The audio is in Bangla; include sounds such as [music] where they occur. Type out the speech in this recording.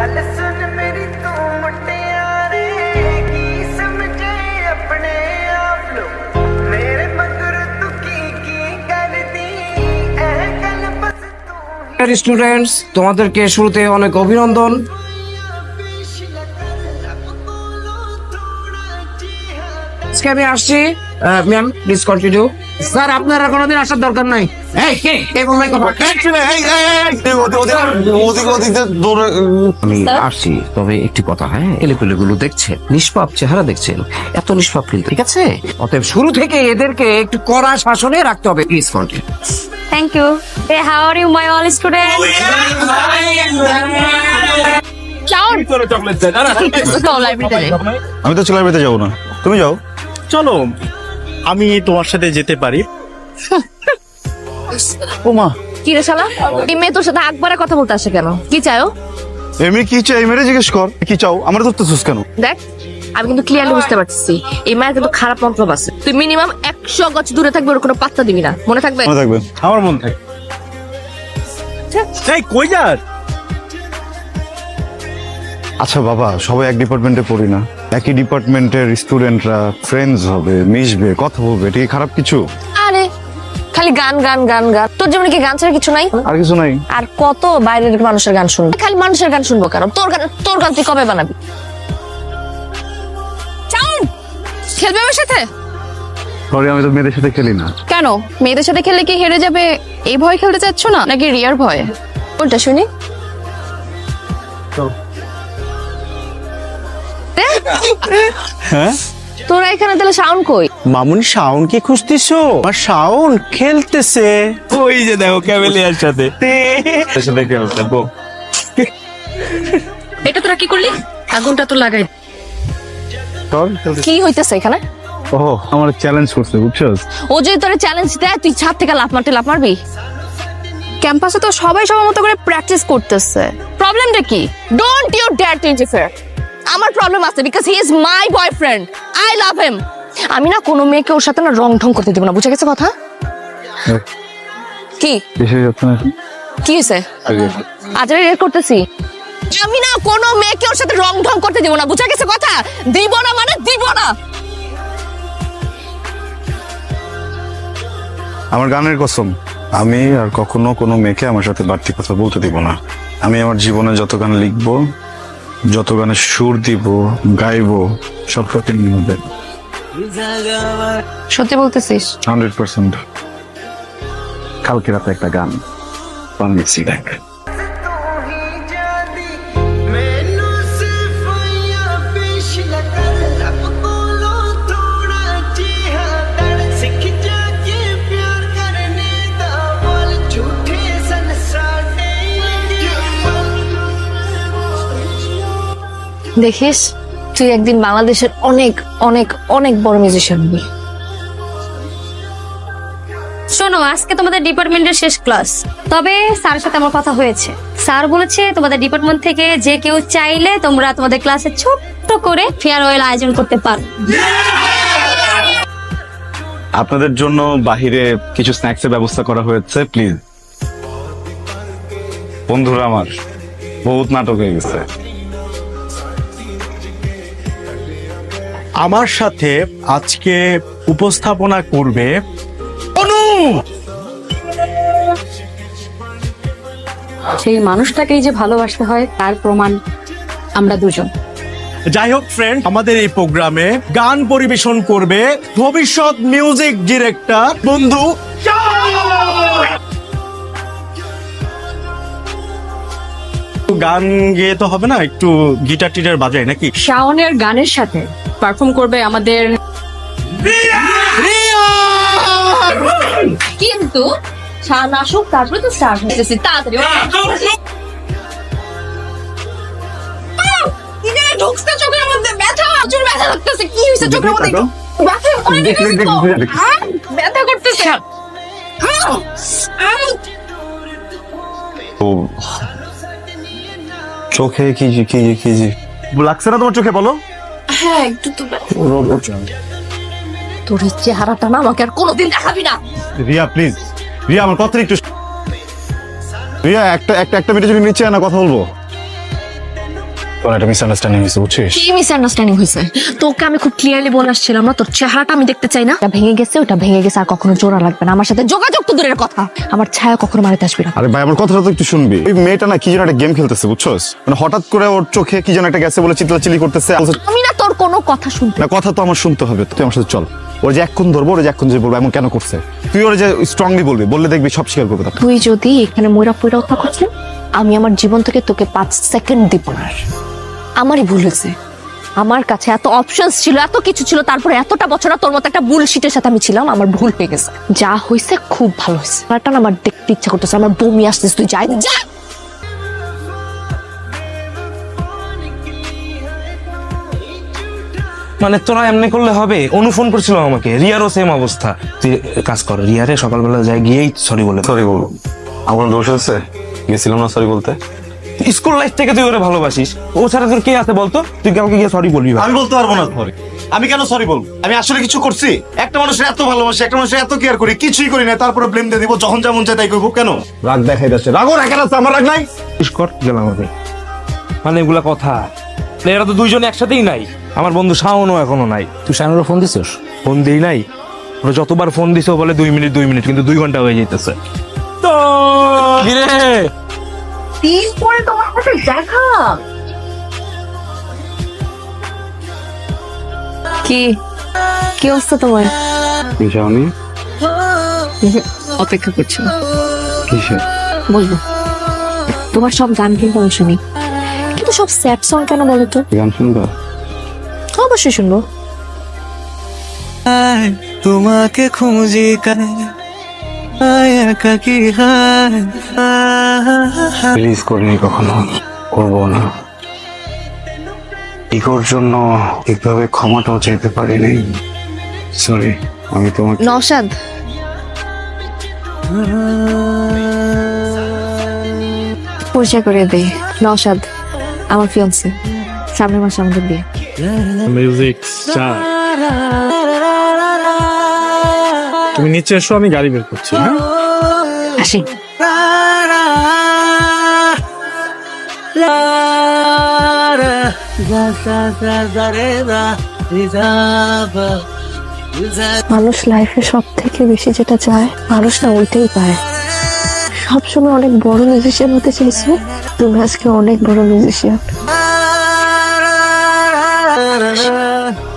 ਗੱਲ ਸੁਣ ਮੇਰੀ ਤੂੰ ਮੁਟਿਆਰੇ ਕੀ ਸਮਝੇ ਆਪਣੇ ਆਪ ਨੂੰ ਮੇਰੇ ਮਗਰ ਤੂੰ ਕੀ ਕੀ ਕਰਦੀ ਇਹ ਗੱਲ ਬਸ ਤੂੰ ਹੀ স্টুডেন্টস তোমাদেরকে শুরুতে অনেক অভিনন্দন পেশ না ਕਰ ਰੱਬ ਕੋਲੋਂ ਥੋੜਾ ਜਿਹਾ আজকে আমি আসছি ম্যাম প্লিজ কন্টিনিউ স্যার আপনার আর কোনোদিন আসার দরকার নাই। এই কে? কে বলবে কথা? আমি আসছি তবে একটি কথা হ্যাঁ? এলেপেলে গুলো দেখছেন নিষ্পাপ চেহারা দেখছেন এত নিষ্পাপ কিন্তু ঠিক আছে? অতএব শুরু থেকে এদেরকে একটু কড়া শাসনে রাখতে হবে। Please you, my all students? Cloud. [laughs] আমি তো যাব না। তুমি যাও। চলো। আমি তোমার সাথে যেতে পারি। [laughs] ও মা কি রে শালা? এই মেয়ে তোর সাথে আকবারে কথা বলতে আসে কেন? কি চাও? এমনি কি চাই মেরে জিজ্ঞেস কর কি চাও? আমার ধরতেছিস কেন? দেখ আমি কিন্তু ক্লিয়ারলি বুঝতে পারতেছি। এই মায়ের কিন্তু খারাপ মন্ত্রব আছে। তুই মিনিমাম একশো গজ দূরে থাকবে ওর কোনো পাত্তা দিবি না। মনে থাকবে? মনে থাকবে। আমার মন থাকে। এই কই যাস? আচ্ছা বাবা সবাই এক ডিপার্টমেন্টে পড়ি না। একই ডিপার্টমেন্টের স্টুডেন্টরা ফ্রেন্ডস হবে মিশবে কথা বলবে এটা কি খারাপ কিছু? আরে খালি গান গান গান গান। তোর জীবনে কি গান ছাড়া কিছু নাই? আর কিছু নাই। আর কত বাইরের মানুষের গান শুনব? খালি মানুষের গান শুনব কেন? তোর গান তোর গান তুই কবে বানাবি? চাউন খেলবে আমার সাথে? সরি আমি তো মেয়েদের সাথে খেলি না। কেন? মেয়েদের সাথে খেললে কি হেরে যাবে? এই ভয় খেলতে চাচ্ছ না? নাকি রিয়ার ভয়ে? কোনটা শুনি। হ্যাঁ? তোরা এখানে তাহলে সাউন্ড কই? মামুনি কি খুঁজতেছো? খেলতেছে। ওই যে দেখো ক্যামেলিয়ার সাথে। সাথে খেলতে বো এটা তোরা কি করলি? আগুনটা তো লাগাই। কি হইতেছে এখানে? ও আমার চ্যালেঞ্জ করছে বুঝছস ও যদি তোর চ্যালেঞ্জ দেয় তুই ছাদ থেকে লাফ মারতে লাফ মারবি? ক্যাম্পাসে তো সবাই সবার মতো করে প্র্যাকটিস করতেছে। প্রবলেমটা কি? Don't you dare to interfere আমার প্রবলেম আছে because he is my boyfriend I love him আমি না কোনো মেয়েকে ওর সাথে না রং ঢং করতে দেবো না। বুঝে গেছে কথা? কি? এসে যাচ্ছে না? কি হয়েছে? আজ আমি রেড করতেছি। আমি না কোনো মেয়েকে ওর সাথে রং ঢং করতে দিব না। বুঝা গেছে কথা? দিব না মানে দিব না। আমার গানের কসম আমি আর কখনো কোনো মেয়েকে আমার সাথে বাড়তি কথা বলতে দিব না। আমি আমার জীবনে যত গান লিখব যত গানে সুর দিব গাইব সব প্রতি নিয়ে সত্যি বলতেছিস? Hundred percent. কালকে রাতে একটা গান বানিয়েছি দেখ। দেখিস তুই একদিন বাংলাদেশের অনেক অনেক অনেক বড় মিউজিশিয়ান হবি। শোনো আজকে তোমাদের ডিপার্টমেন্টের শেষ ক্লাস তবে স্যারের সাথে আমার কথা হয়েছে। স্যার বলেছে তোমাদের ডিপার্টমেন্ট থেকে যে কেউ চাইলে তোমরা তোমাদের ক্লাসে ছোট্ট করে ফেয়ারওয়েল আয়োজন করতে পারো। আপনাদের জন্য বাহিরে কিছু স্ন্যাক্স এর ব্যবস্থা করা হয়েছে প্লিজ বন্ধুরা আমার বহুত নাটক হয়ে গেছে। আমার সাথে আজকে উপস্থাপনা করবে অনু! সেই মানুষটাকেই যে ভালোবাসতে হয় তার প্রমাণ আমরা দুজন। যাই হোক ফ্রেন্ড আমাদের এই প্রোগ্রামে গান পরিবেশন করবে ভবিষ্যৎ মিউজিক ডিরেক্টর বন্ধু। গান গেয়ে তো হবে না একটু গিটার টিটার বাজায় নাকি? শাওনের গানের সাথে পারফর্ম করবে আমাদের কিন্তু আসুক তারপরে তো স্টার্ট হইতেছি তাড়াতাড়ি ঢুকছে চোখের মধ্যে। ব্যথা প্রচুর ব্যথা লাগতেছে কি হয়েছে চোখের মধ্যে? ব্যথা অনেক হ্যাঁ, ব্যথা করতেছে। চোখে কি যে- কি কি লাগছে না তোমার চোখে বলো? হ্যাঁ একটু তো তোর এই চেহারাটা না আমাকে আর কোনোদিন দেখাবি না। রিয়া প্লিজ রিয়া আমার কথা একটু রিয়া একটা একটা একটা মিনিট যদি নিচে না কথা বলব? তোর একটা মিসআন্ডারস্ট্যান্ডিং হয়েছে বুঝছিস? কি মিসআন্ডারস্ট্যান্ডিং হয়েছে? তোকে আমি খুব ক্লিয়ারলি বলে আসছিলাম না তোর চেহারাটা আমি দেখতে চাই না। ভেঙে গেছে ওটা ভেঙে গেছে আর কখনো জোড়া লাগবে না। আমার সাথে যোগাযোগ তো দূরের কথা। আমার ছায়া কখনো মারিতে আসবে না। আরে ভাই আমার কথাটা তো একটু শুনবি। ওই মেয়েটা না কি যেন একটা গেম খেলতেছে বুঝছস? মানে হঠাৎ করে ওর চোখে কি যেন একটা গেছে বলে চিল্লাচিল্লি করতেছে। আমি তোর কোনো কথা শুনতে না কথা তো আমার শুনতে হবে। তুই আমার সাথে চল। ওর যে এক্ষণ ধরবো ওর যে এক্ষণ যে বলব এমন কেন করছে? তুই ওর যে স্ট্রংলি বলবি বললে দেখবি সব স্বীকার করবে তখন। তুই যদি এখানে ময়রা পয়রা কথা করছিস আমি আমার জীবন থেকে তোকে পাঁচ সেকেন্ড দিব না। আমারই ভুল হয়েছে। আমার কাছে এত অপশনস ছিল এত কিছু ছিল তারপরে এতটা বছর তোর মতো একটা বুলশিটের সাথে আমি ছিলাম আমার ভুল হয়ে গেছে। যা হয়েছে খুব ভালো হয়েছে। আমার দেখতে ইচ্ছা করতেছে আমার বমি আসতেছে তুই যাই যা! মানে তোরা এমনি করলে হবে? অনু ফোন করছিল আমাকে। রিয়ারও সেম অবস্থা। তুই কাজ কর রিয়ারে সকালবেলা যাই গিয়েই সরি বলে সরি বলব। আমার দোষ আছে? গেছিলাম না সরি বলতে? স্কুল লাইফ থেকে তুই ওরে ভালোবাসিস? ও ছাড়া তোর কে আছে বলতো? তুই কালকে গিয়ে সরি বলবি আমি বলতে পারব না। সরি আমি কেন সরি বলব? আমি আসলে কিছু করছি। একটা মানুষের এত ভালোবাসি একটা মানুষের এত কেয়ার করি কিছুই করি না তারপরে ব্লেম দিয়ে দিব যখন যেমন চাই তাই করব। কেন? রাগ দেখাই যাচ্ছে। রাগও রাখার আছে আমার রাগ নাই। শেষ কর গেলাম আমি। মানে এগুলা কথা। এরা তো দুইজন একসাথেই নাই। আমার বন্ধু শাওনও এখনও নাই। তুই শানুরা ফোন দিছিস? ফোন দিই নাই। ওরা যতবার ফোন দিছে বলে দুই মিনিট দুই মিনিট কিন্তু দুই ঘণ্টা হয়ে যেতেছে তো কিরে? দিন পরে তোমার সাথে দেখা। কি? কি অবস্থা তোমার? যাওনি অপেক্ষা করছ। কিসে? বলব। তোমার সব গান কিন্তু আমি শুনি। কিন্তু সব স্যাড সং কেন বলো তো? গান শুনবা? অবশ্যই শুনব। তোমাকে খুঁজি একাকি প্লিজ করিনি কখনো করব না। ইগোর জন্য ঠিকভাবে ক্ষমাটাও চাইতে পারিনি সরি আমি তোমাকে নওশাদ। পরিচয় করে দেই নওশাদ আমার ফিয়ন্সে সামনের মাসে আমাদের বিয়ে। মিউজিক তুমি নিচে এসো আমি গাড়ি বের করছি হ্যাঁ? আসি। মানুষ লাইফে সব থেকে বেশি যেটা চায় মানুষ না ওইটাই পায়। সবসময় অনেক বড় মিউজিশিয়ান হতে চাইছো তুমি আজকে অনেক বড় মিউজিশিয়ান na na na